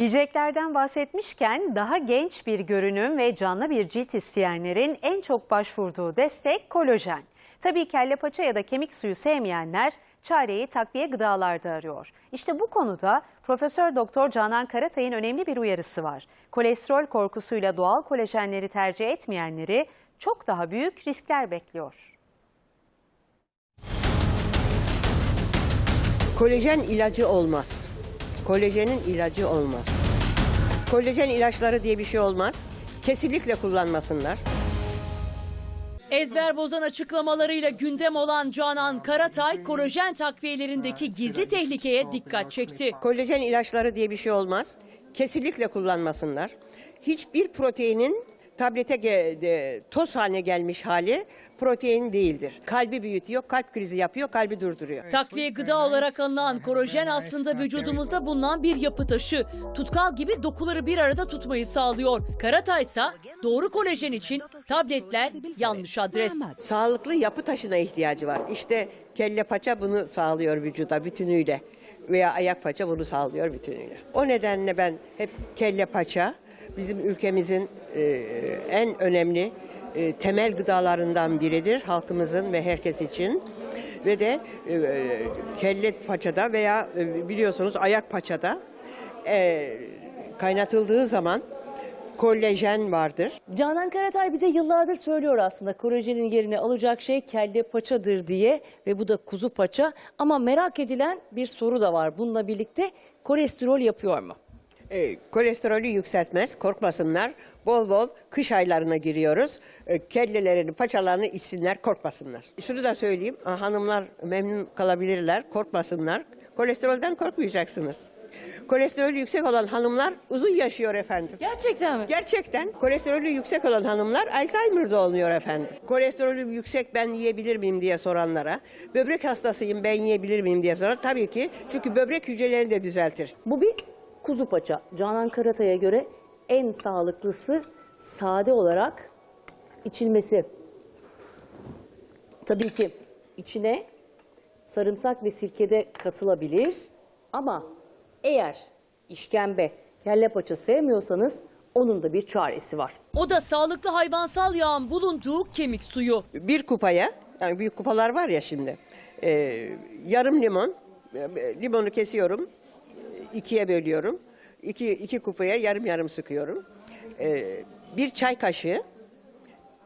Yiyeceklerden bahsetmişken daha genç bir görünüm ve canlı bir cilt isteyenlerin en çok başvurduğu destek kolajen. Tabii kelle paça ya da kemik suyu sevmeyenler çareyi takviye gıdalarda arıyor. İşte bu konuda Profesör Doktor Canan Karatay'ın önemli bir uyarısı var. Kolesterol korkusuyla doğal kolajenleri tercih etmeyenleri çok daha büyük riskler bekliyor. Kolajen ilacı olmaz. Kolajenin ilacı olmaz. Kolajen ilaçları diye bir şey olmaz. Kesinlikle kullanmasınlar. Ezber bozan açıklamalarıyla gündem olan Canan Karatay, kolajen takviyelerindeki gizli tehlikeye dikkat çekti. Kolajen ilaçları diye bir şey olmaz. Kesinlikle kullanmasınlar. Hiçbir proteinin tablete de- toz haline gelmiş hali protein değildir. Kalbi büyütüyor, kalp krizi yapıyor, kalbi durduruyor. Takviye gıda olarak alınan kolajen aslında vücudumuzda bulunan bir yapı taşı. Tutkal gibi dokuları bir arada tutmayı sağlıyor. Karatay ise doğru kolajen için tabletler yanlış adres. Sağlıklı yapı taşına ihtiyacı var. İşte kelle paça bunu sağlıyor vücuda bütünüyle veya ayak paça bunu sağlıyor bütünüyle. O nedenle ben hep kelle paça bizim ülkemizin e, en önemli e, temel gıdalarından biridir halkımızın ve herkes için. Ve de e, kelle paçada veya biliyorsunuz ayak paçada kaynatıldığı zaman kolajen vardır. Canan Karatay bize yıllardır söylüyor aslında kolajenin yerini alacak şey kelle paçadır diye ve bu da kuzu paça. Ama merak edilen bir soru da var. Bununla birlikte kolesterol yapıyor mu? E, kolesterolü yükseltmez, korkmasınlar. Bol bol kış aylarına giriyoruz. E, kellelerini, paçalarını içsinler, korkmasınlar. Şunu da söyleyeyim, ha, hanımlar memnun kalabilirler, korkmasınlar. Kolesterolden korkmayacaksınız. Kolesterolü yüksek olan hanımlar uzun yaşıyor efendim. Gerçekten mi? Gerçekten kolesterolü yüksek olan hanımlar Alzheimer'da olmuyor efendim. Kolesterolüm yüksek ben yiyebilir miyim diye soranlara, böbrek hastasıyım ben yiyebilir miyim diye soran tabii ki çünkü böbrek hücrelerini de düzeltir. Bu bir kuzu paça. Canan Karatay'a göre en sağlıklısı sade olarak içilmesi. Tabii ki içine sarımsak ve sirkede katılabilir ama eğer işkembe, kelle paça sevmiyorsanız onun da bir çaresi var. O da sağlıklı hayvansal yağın bulunduğu kemik suyu. bir kupaya, yani büyük kupalar var ya şimdi, e, yarım limon, e, limonu kesiyorum, ikiye bölüyorum. İki, iki kupaya yarım yarım sıkıyorum. E, bir çay kaşığı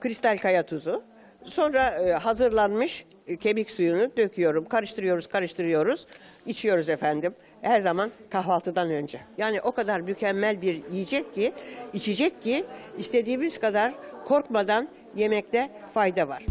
kristal kaya tuzu, sonra e, hazırlanmış e, kemik suyunu döküyorum, karıştırıyoruz, karıştırıyoruz, içiyoruz efendim. Her zaman kahvaltıdan önce. Yani o kadar mükemmel bir yiyecek ki, içecek ki istediğimiz kadar korkmadan yemekte fayda var.